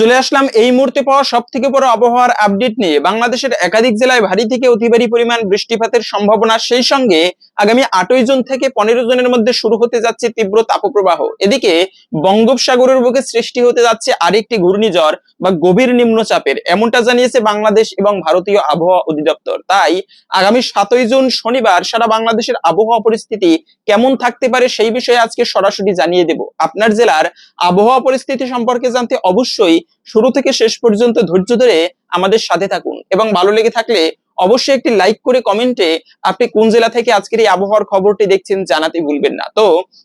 চলে আসলাম এই মুহূর্তে পাওয়া সব থেকে বড় আবহাওয়ার আপডেট নিয়ে। বাংলাদেশের একাধিক জেলায় ভারী থেকে অতি ভারী পরিমাণ বৃষ্টিপাতের সম্ভাবনা। সেই সঙ্গে আগামী আটই জুন থেকে পনেরো জনের মধ্যে শুরু হতে যাচ্ছে তীব্র তাপপ্রবাহ। এদিকে বঙ্গোপসাগরের বুকে সৃষ্টি হতে যাচ্ছে আরেকটি ঘূর্ণিঝড় বা গভীর নিম্নচাপের। এমনটা জানিয়েছে বাংলাদেশ এবং ভারতীয় আবহাওয়া অধিদপ্তর। তাই আগামী সাতই জুন শনিবার সারা বাংলাদেশের আবহাওয়া পরিস্থিতি কেমন থাকতে পারে সেই বিষয়ে আজকে সরাসরি জানিয়ে দেব। আপনার জেলার আবহাওয়া পরিস্থিতি সম্পর্কে জানতে অবশ্যই শুরু থেকে শেষ পর্যন্ত ধৈর্য ধরে আমাদের সাথে থাকুন এবং ভালো লেগে থাকলে অবশ্যই একটি লাইক করে কমেন্টে আপনি কোন জেলা থেকে আজকের এই আবহাওয়ার খবরটি দেখছেন জানাতে ভুলবেন না। তো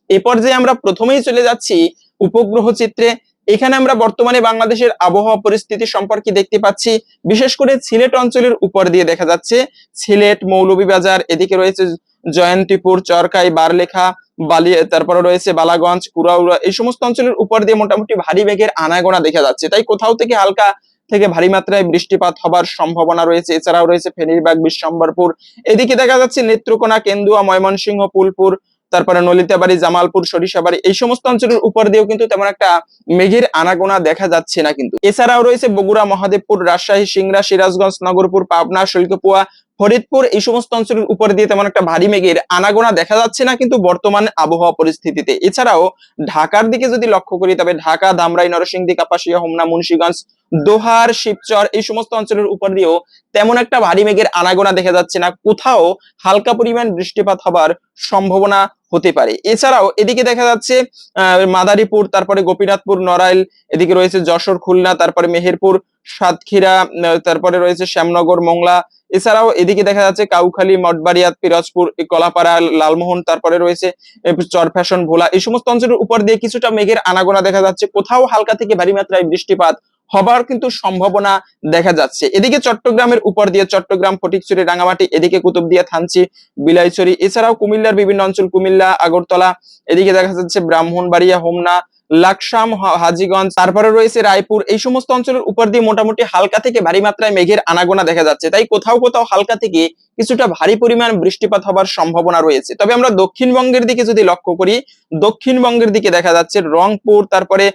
এই পর্যায়ে আমরা প্রথমেই চলে যাচ্ছি উপগ্রহ চিত্রে। এখানে আমরা বর্তমানে বাংলাদেশের আবহাওয়া পরিস্থিতি সম্পর্কে দেখতে পাচ্ছি। বিশেষ করে সিলেট অঞ্চলের উপর দিয়ে দেখা যাচ্ছে। সিলেট, মৌলভীবাজার, এদিকে রয়েছে জয়ন্তীপুর, চরকাই, বারলেখা, বালি, তারপরে রয়েছে বালাগঞ্জ, কুরাউড়া, এই সমস্ত অঞ্চলের উপর দিয়ে মোটামুটি ভারী বেগের আনাগোনা দেখা যাচ্ছে। তাই কোথাও থেকে হালকা থেকে ভারী মাত্রায় বৃষ্টিপাত হবার সম্ভাবনা রয়েছে। এছাড়াও রয়েছে ফেনীরবাগ, বিশ্বম্বরপুর। এদিকে দেখা যাচ্ছে নেত্রকোনা, কেন্দুয়া, ময়মনসিংহ, পুলপুর তারপরে নলিতাবাড়ি, জামালপুর, সরিষাবাড়ি, এই সমস্ত অঞ্চলের উপর দিয়েও কিন্তু তেমন একটা মেঘের আনাগোনা দেখা যাচ্ছে না কিন্তু। এছাড়াও রয়েছে বগুড়া, মহাদেবপুর, রাজশাহী, সিংড়া, সিরাজগঞ্জ, নগরপুর, পাবনা, শৈলকুপুয়া, ফরিদপুর, এই সমস্ত অঞ্চলের উপর দিয়ে তেমন একটা ভারী মেঘের আনাগোনা দেখা যাচ্ছে না কিন্তু বর্তমান আবহাওয়া পরিস্থিতিতে। এছাড়াও ঢাকার দিকে যদি লক্ষ্য করি তবে ঢাকা ধামরাই নরসিংদী, কাপাসিয়া, হোমনা, মুন্সিগঞ্জ দোহার শিবচর এই সমস্ত অঞ্চলের উপর দিয়েও তেমন একটা ভারী মেঘের আনাগোনা দেখা যাচ্ছে না। কোথাও হালকা পরিমাণ বৃষ্টিপাত হবার সম্ভাবনা হতে পারে। এছাড়াও এদিকে দেখা যাচ্ছে মাদারীপুর তারপরে গোপীনাথপুর নড়াইল এদিকে রয়েছে যশোর খুলনা তারপরে মেহেরপুর সাতক্ষীরা তারপরে রয়েছে শ্যামনগর মোংলা। এছাড়াও এদিকে দেখা যাচ্ছে কাউখালী মঠবাড়িয়াত পিরোজপুর কলাপাড়া লালমোহন তারপরে রয়েছে এ, চরফ্যাশন ভোলা। এই সমস্ত অঞ্চলের উপর দিয়ে কিছুটা মেঘের আনাগোনা দেখা যাচ্ছে। কোথাও হালকা থেকে ভারী মাত্রায় বৃষ্টিপাত হবার কিন্তু সম্ভাবনা দেখা যাচ্ছে। এদিকে চট্টগ্রামের উপর দিয়ে চট্টগ্রাম, ফটিকছড়ি, রাঙামাটি, এদিকে কুতুবদিয়া, থানচি, বিলাইছড়ি, এছাড়াও কুমিল্লার বিভিন্ন অঞ্চল, কুমিল্লা, আগরতলা, এদিকে দেখা যাচ্ছে ব্রাহ্মণবাড়িয়া, হোমনা লাকসাম হাজীগঞ্জ, তারপরে রয়েছে রায়পুর। এই সমস্ত অঞ্চলের উপর দিয়ে মোটামুটি হালকা থেকে ভারী মাত্রায় মেঘের আনাগোনা দেখা যাচ্ছে। তাই কোথাও কোথাও হালকা থেকে কিছুটা ভারী পরিমাণ বৃষ্টিপাত হবার সম্ভাবনা রয়েছে। তবে আমরা দক্ষিণবঙ্গের দিকে যদি লক্ষ্য করি, দক্ষিণবঙ্গের দিকে দেখা যাচ্ছে রংপুর, তারপরে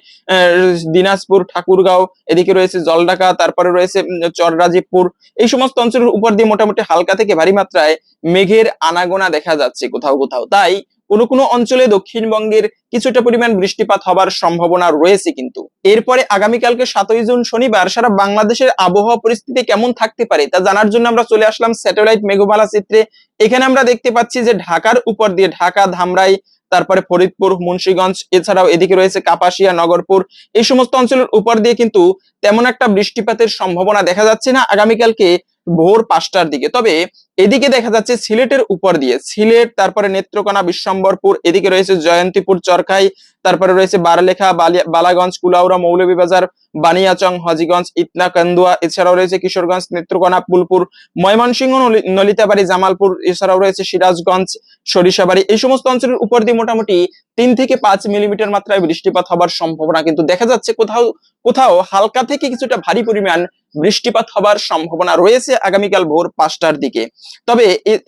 দিনাজপুর, ঠাকুরগাঁও, এদিকে রয়েছে জলডাকা তারপরে রয়েছে চররাজীবপুর। এই সমস্ত অঞ্চলের উপর দিয়ে মোটামুটি হালকা থেকে ভারী মাত্রায় মেঘের আনাগোনা দেখা যাচ্ছে কোথাও কোথাও। তাই কোনো কোনো অঞ্চলে দক্ষিণবঙ্গের কিছুটা পরিমাণ বৃষ্টিপাত হবার সম্ভাবনা রয়েছে কিন্তু। এরপরে আগামীকালকে সাতই জুন শনিবার সারা বাংলাদেশের আবহাওয়া পরিস্থিতি কেমন থাকতে পারে তা জানার জন্য আমরা চলে আসলাম স্যাটেলাইট মেঘমালা চিত্রে। এখানে আমরা দেখতে পাচ্ছি যে ঢাকার উপর দিয়ে ঢাকা, ধামরাই, তারপরে ফরিদপুর, মুন্সীগঞ্জ, এছাড়াও এদিকে রয়েছে কাপাসিয়া, নগরপুর, এই সমস্ত অঞ্চলের উপর দিয়ে কিন্তু তেমন একটা বৃষ্টিপাতের সম্ভাবনা দেখা যাচ্ছে না। আগামীকালকে ভোর পাঁচটার দিকে। তবে এদিকে দেখা যাচ্ছে সিলেটের উপর দিয়ে, সিলেট, তারপরে নেত্রকোনা, বিশ্বম্বরপুর, এদিকে রয়েছে জয়ন্তীপুর চরকাই তারপরে রয়েছে বারলেখা বালি- বালাগঞ্জ, কুলাউড়া, মৌলভীবাজার, বানিয়াচং, হজিগঞ্জ, ইতনা, কান্দুয়া, এছাড়াও রয়েছে কিশোরগঞ্জ, নেত্রকোনা, পুলপুর, ময়মনসিংহ নলিতাবাড়ি, জামালপুর, এছাড়াও রয়েছে সিরাজগঞ্জ, সরিষাবাড়ি। এই সমস্ত অঞ্চলের উপর দিয়ে মোটামুটি তিন থেকে পাঁচ মিলিমিটার মাত্রায় বৃষ্টিপাত হবার সম্ভাবনা। কিন্তু দেখা যাচ্ছে কোথাও কোথাও হালকা থেকে কিছুটা ভারী পরিমাণ বৃষ্টিপাত হবার সম্ভাবনা রয়েছে আগামীকাল ভোর পাঁচটার দিকে। তবে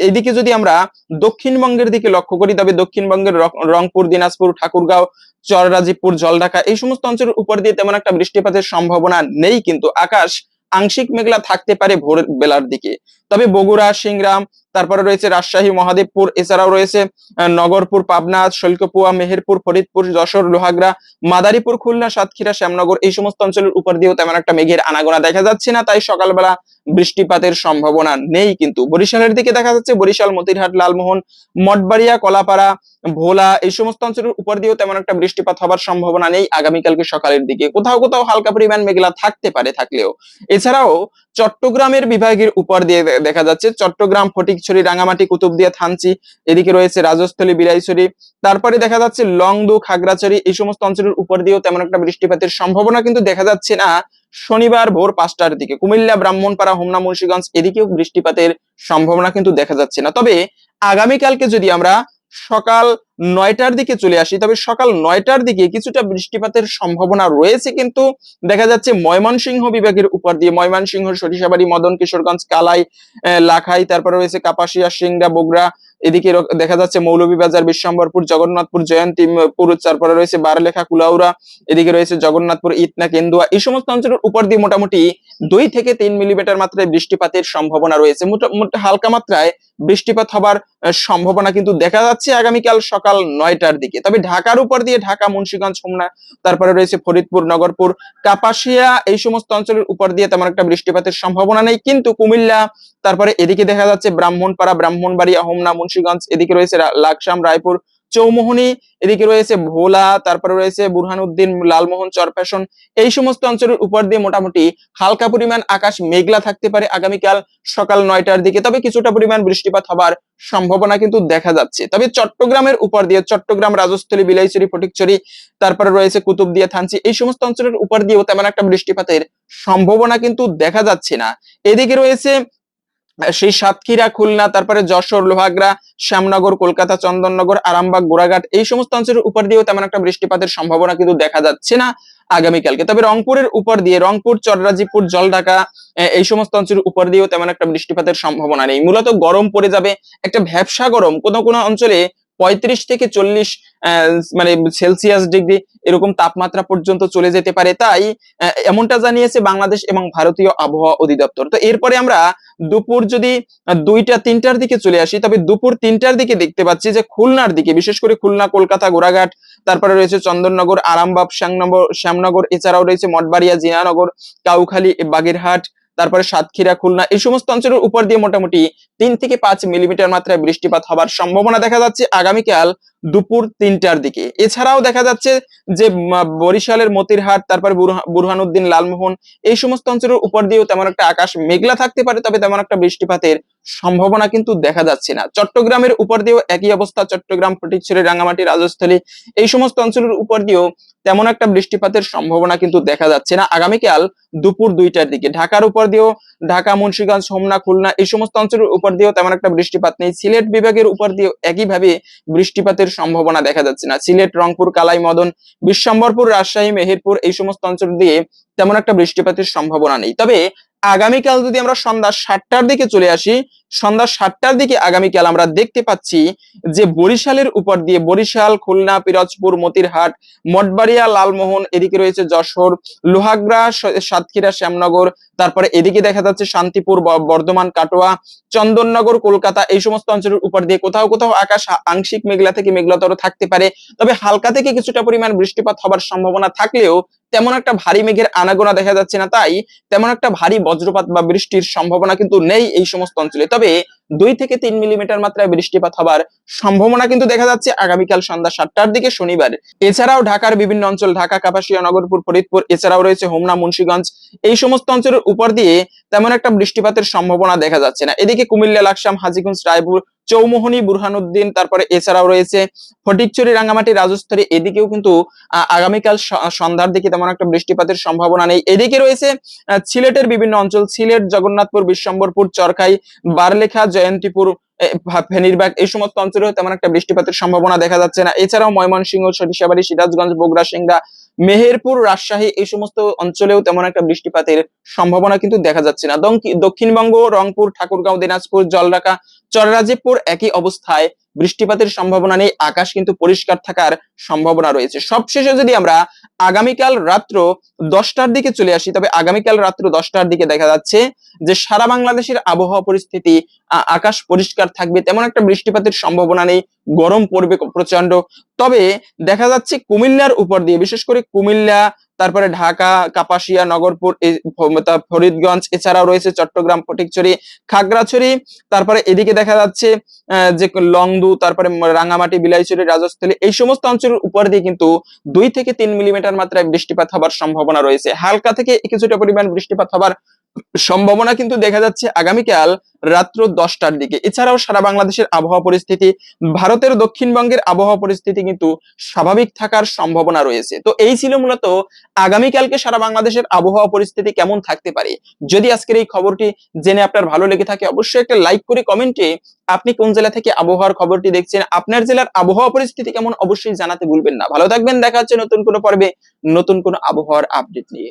এদিকে যদি আমরা দক্ষিণবঙ্গের দিকে লক্ষ্য করি, তবে দক্ষিণবঙ্গের রংপুর, দিনাজপুর, ঠাকুরগাঁও, চররাজীবপুর, জলঢাকা এই সমস্ত অঞ্চলের উপর দিয়ে তেমন একটা বৃষ্টিপাতের সম্ভাবনা নেই, কিন্তু আকাশ আংশিক মেঘলা থাকতে পারে ভোর বেলার দিকে। তবে বগুড়া সিংরাম তারপরে রয়েছে রাজশাহী, মহাদেবপুর, এছাড়াও রয়েছে নগরপুর, পাবনা, শৈলকুপুয়া, মেহেরপুর, ফরিদপুর, যশোর, লোহাগড়া, মাদারীপুর, খুলনা, সাতক্ষীরা, শ্যামনগর এই সমস্ত অঞ্চলের উপর দিয়েও তেমন একটা মেঘের আনাগোনা দেখা যাচ্ছে না। তাই সকালবেলা বৃষ্টিপাতের সম্ভাবনা নেই কিন্তু। বরিশালের দিকে দেখা যাচ্ছে বরিশাল, মতিরহাট, লালমোহন, মঠবাড়িয়া, কলাপাড়া, ভোলা এই সমস্ত অঞ্চলের উপর দিয়েও তেমন একটা বৃষ্টিপাত হবার সম্ভাবনা নেই আগামীকালকে সকালের দিকে। কোথাও কোথাও হালকা পরিমাণ মেঘলা থাকতে পারে থাকলেও। এছাড়াও চট্টগ্রামের বিভাগের উপর দিয়ে দেখা যাচ্ছে চট্টগ্রাম ফটিকছড়ি রাঙামাটি, কুতুবদিয়া, থানচি, এদিকে রয়েছে রাজস্থলী বিরাইছড়ি তারপরে দেখা যাচ্ছে লংদু, খাগড়াছড়ি, এই সমস্ত অঞ্চলের উপর দিয়েও তেমন একটা বৃষ্টিপাতের সম্ভাবনা কিন্তু দেখা যাচ্ছে না শনিবার ভোর পাঁচটার দিকে। কুমিল্লা, ব্রাহ্মণপাড়া, হোমনা, মুন্সীগঞ্জ, এদিকেও বৃষ্টিপাতের সম্ভাবনা কিন্তু দেখা যাচ্ছে না। তবে আগামীকালকে যদি আমরা সকাল নয়টার দিকে চলে আসি। তবে সকাল নয়টার দিকে কিছুটা বৃষ্টিপাতের সম্ভাবনা রয়েছে কিন্তু দেখা যাচ্ছে ময়মনসিংহ বিভাগের উপর দিয়ে। ময়মনসিংহ, সরিষাবাড়ি, মদন, কিশোরগঞ্জ, কালাই লাখাই, তারপরে রয়েছে কাপাসিয়া, সিংড়া, বগুড়া, এদিকে দেখা যাচ্ছে মৌলভীবাজার, বিশ্বম্বরপুর, জগন্নাথপুর, জয়ন্তীপুর, তারপরে রয়েছে বারলেখা, কুলাউড়া, এদিকে রয়েছে জগন্নাথপুর, ইতনা, কেন্দুয়া, এই সমস্ত অঞ্চলের উপর দিয়ে মোটামুটি দুই থেকে তিন মিলিমিটার মাত্রায় বৃষ্টিপাতের সম্ভাবনা রয়েছে। হালকা মাত্রায় বৃষ্টিপাত হবার সম্ভাবনা কিন্তু দেখা যাচ্ছে আগামীকাল সকাল নয়টার দিকে। তবে ঢাকার উপর দিয়ে ঢাকা, মুন্সীগঞ্জ হোমনা তারপরে রয়েছে ফরিদপুর, নগরপুর, কাপাসিয়া, এই সমস্ত অঞ্চলের উপর দিয়ে তেমন একটা বৃষ্টিপাতের সম্ভাবনা নেই। কিন্তু কুমিল্লা, তারপরে এদিকে দেখা যাচ্ছে ব্রাহ্মণপাড়া, ব্রাহ্মণবাড়িয়া, হোমনা, মুন্সীগঞ্জ, এদিকে রয়েছে লাকসাম, রায়পুর চৌমোহনী, এদিকে রয়েছে ভোলা, তারপরে রয়েছে বুরহানুদ্দিন, লালমোহন চরফ্যাশন এই সমস্ত অঞ্চলের উপর দিয়ে মোটামুটি হালকা পরিমাণ আকাশ মেঘলা থাকতে পারে আগামীকাল সকাল নয়টার দিকে। তবে কিছুটা পরিমাণ বৃষ্টিপাত হবার সম্ভাবনা কিন্তু দেখা যাচ্ছে। তবে চট্টগ্রামের উপর দিয়ে, চট্টগ্রাম রাজস্থলী বিলাইচুরি ফটিকচুরি তারপরে রয়েছে কুতুবদিয়া, থানচি, এই সমস্ত অঞ্চলের উপর দিয়েও তেমন একটা বৃষ্টিপাতের সম্ভাবনা কিন্তু দেখা যাচ্ছে না। এদিকে রয়েছে সেই সাতক্ষীরা, খুলনা, তারপরে যশোর লোহাগ্রা শ্যামনগর, কলকাতা, চন্দননগর, আরামবাগ, গোড়াঘাট, এই সমস্ত অঞ্চলের উপর দিয়েও তেমন একটা বৃষ্টিপাতের সম্ভাবনা কিন্তু দেখা যাচ্ছে না আগামীকালকে। তবে রংপুরের উপর দিয়ে, রংপুর চররাজিপুর জলঢাকা এই সমস্ত অঞ্চলের উপর দিয়েও তেমন একটা বৃষ্টিপাতের সম্ভাবনা নেই। মূলত গরম পড়ে যাবে, একটা ভ্যাবসা গরম কোনো কোনো অঞ্চলে পঁয়ত্রিশ থেকে চল্লিশ মানে সেলসিয়াস ডিগ্রি এরকম তাপমাত্রা পর্যন্ত চলে যেতে পারে। তাই এমনটা জানিয়েছে বাংলাদেশ এবং ভারতীয় আবহাওয়া অধিদপ্তর। তো এরপরে আমরা দুপুর যদি দুইটা, তিনটার দিকে চলে আসি, তবে দুপুর তিনটার দিকে দেখতে পাচ্ছি যে খুলনার দিকে, বিশেষ করে খুলনা, কলকাতা, গোড়াঘাট, তারপরে রয়েছে চন্দননগর, আরামবাগ শ্যামনগর শ্যামনগর, এছাড়াও রয়েছে মঠবাড়িয়া, জিনানগর, কাউখালী, বাগেরহাট তারপরে সাতক্ষীরা, খুলনা, এই সমস্ত অঞ্চলের উপর দিয়ে মোটামুটি তিন থেকে পাঁচ মিলিমিটার মাত্রায় বৃষ্টিপাত হবার সম্ভাবনা দেখা যাচ্ছে আগামীকাল দুপুর তিনটার দিকে। এছাড়াও দেখা যাচ্ছে যে বরিশালের মতিরহাট, তারপরে বুরহা- বুরহানুদ্দিন, লালমোহন, এই সমস্ত অঞ্চলের উপর দিয়েও তেমন একটা আকাশ মেঘলা থাকতে পারে, তবে তেমন একটা বৃষ্টিপাতের সম্ভাবনা কিন্তু দেখা যাচ্ছে না। চট্টগ্রামের উপর দিয়েও একই অবস্থা, চট্টগ্রাম, ফটিকছড়ি, রাঙ্গামাটি, রাজস্থলী, এই সমস্ত অঞ্চলের উপর দিয়েও তেমন একটা বৃষ্টিপাতের সম্ভাবনা কিন্তু দেখা যাচ্ছে না। আগামীকাল দুপুর দুইটার দিকে ঢাকার উপর দিয়েও ঢাকা, মুন্সিগঞ্জ হোমনা খুলনা, এই সমস্ত অঞ্চলের উপর দিয়েও তেমন একটা বৃষ্টিপাত নেই। সিলেট বিভাগের উপর দিয়েও একইভাবে বৃষ্টিপাতের সম্ভাবনা দেখা যাচ্ছে না। সিলেট, রংপুর কালাই মদন বিশ্বম্বরপুর, রাজশাহী, মেহেরপুর এই সমস্ত অঞ্চল দিয়ে তেমন একটা বৃষ্টিপাতের সম্ভাবনা নেই। তবে আগামীকাল যদি আমরা সন্ধ্যা সাতটার দিকে চলে আসি সন্ধ্যা সাতটার দিকে আগামীকাল আমরা দেখতে পাচ্ছি যে বরিশালের উপর দিয়ে বরিশাল, খুলনা, পিরোজপুর, মতিরহাট, মঠবাড়িয়া, লালমোহন, এদিকে রয়েছে যশোর, লোহাগড়া, স- সাতক্ষীরা, শ্যামনগর, তারপরে এদিকে দেখা যাচ্ছে শান্তিপুর বর্ধমান, কাটোয়া, চন্দননগর, কলকাতা এই সমস্ত অঞ্চলের উপর দিয়ে কোথাও কোথাও আকাশ আংশিক মেঘলা থেকে মেঘলাতর থাকতে পারে। তবে হালকা থেকে কিছুটা পরিমাণ বৃষ্টিপাত হবার সম্ভাবনা থাকলেও তেমন একটা ভারী মেঘের আনাগোনা দেখা যাচ্ছে না, তাই তেমন একটা ভারী বজ্রপাত বা বৃষ্টির সম্ভাবনা কিন্তু নেই এই সমস্ত অঞ্চলে। তবে হবে দুই থেকে তিন মিলিমিটার মাত্রায় বৃষ্টিপাত হবার সম্ভাবনা কিন্তু দেখা যাচ্ছে আগামীকাল সন্ধ্যা সাতটার দিকে শনিবার। এছাড়াও ঢাকার বিভিন্ন অঞ্চল, ঢাকা, কাপাসিয়া, নগরপুর, ফরিদপুর, এছাড়াও রয়েছে হোমনা, মুন্সিগঞ্জ, এই সমস্ত অঞ্চলের উপর দিয়ে তেমন একটা বৃষ্টিপাতের সম্ভাবনা দেখা যাচ্ছে না। এদিকে কুমিল্লা, লাকসাম, হাজিগঞ্জ, রায়পুর, চৌমোহনী, বুরহানুদ্দিন, তারপরে এছাড়াও রয়েছে ফটিকচুরি রাঙ্গামাটি রাজস্থলী এদিকেও কিন্তু আগামীকাল সন্ধ্যার দিকে তেমন একটা বৃষ্টিপাতের সম্ভাবনা নেই। এদিকে রয়েছে সিলেটের বিভিন্ন অঞ্চল, সিলেট, জগন্নাথপুর, বিশ্বম্বরপুর চরকাই বারলেখা জয়ন্তীপুর ফেনীরবাগ, এই সমস্ত অঞ্চলেও তেমন একটা বৃষ্টিপাতের সম্ভাবনা দেখা যাচ্ছে না। এছাড়াও ময়মনসিংহ, সরিষাবাড়ি, সিরাজগঞ্জ, বগুড়া, সিংড়া, মেহেরপুর, রাজশাহী এই সমস্ত অঞ্চলেও তেমন একটা বৃষ্টিপাতের সম্ভাবনা কিন্তু দেখা যাচ্ছে না। দক্ষিণবঙ্গ, রংপুর, ঠাকুরগাঁও, দিনাজপুর জলরাকা চররাজীবপুর একই অবস্থায় বৃষ্টিপাতের সম্ভাবনা নেই, আকাশ কিন্তু পরিষ্কার থাকার সম্ভাবনা রয়েছে। সবশেষে যদি আমরা আগামীকাল রাত্র দশটার দিকে চলে আসি, তবে আগামীকাল রাত্র দশটার দিকে দেখা যাচ্ছে যে সারা বাংলাদেশের আবহাওয়া পরিস্থিতি আকাশ পরিষ্কার থাকবে, তেমন একটা বৃষ্টিপাতের সম্ভাবনা নেই, গরম পড়বে প্রচণ্ড তবে দেখা যাচ্ছে কুমিল্লার উপর দিয়ে, বিশেষ করে কুমিল্লা তারপরে ঢাকা, কাপাসিয়া, নগরপুর ফরিদগঞ্জ, এছাড়াও রয়েছে চট্টগ্রাম, ফটিকছড়ি, খাগড়াছড়ি, তারপরে এদিকে দেখা যাচ্ছে যে লংদু, তারপরে রাঙামাটি, বিলাইছড়ি, রাজস্থলী, এই সমস্ত অঞ্চলের উপর দিয়ে কিন্তু দুই থেকে তিন মিলিমিটার মাত্রায় বৃষ্টিপাত হবার সম্ভাবনা রয়েছে। হালকা থেকে কিছুটা পরিমাণ বৃষ্টিপাত হবার সম্ভাবনা কিন্তু দেখা যাচ্ছে আগামীকাল রাত্র দশটার দিকে। এছাড়াও সারা বাংলাদেশের আবহাওয়া পরিস্থিতি, ভারতের দক্ষিণবঙ্গের আবহাওয়া পরিস্থিতি কিন্তু স্বাভাবিক থাকার সম্ভাবনা রয়েছে। তো এই ছিল মূলত আগামীকালকে সারা বাংলাদেশের আবহাওয়া পরিস্থিতি কেমন থাকতে পারে। যদি আজকের এই খবরটি জেনে আপনার ভালো লেগে থাকে, অবশ্যই একটা লাইক করে কমেন্টে আপনি কোন জেলা থেকে আবহাওয়ার খবরটি দেখছেন, আপনার জেলার আবহাওয়া পরিস্থিতি কেমন অবশ্যই জানাতে ভুলবেন না। ভালো থাকবেন, দেখা হচ্ছে নতুন কোনো পর্বে, নতুন কোনো আবহাওয়ার আপডেট নিয়ে।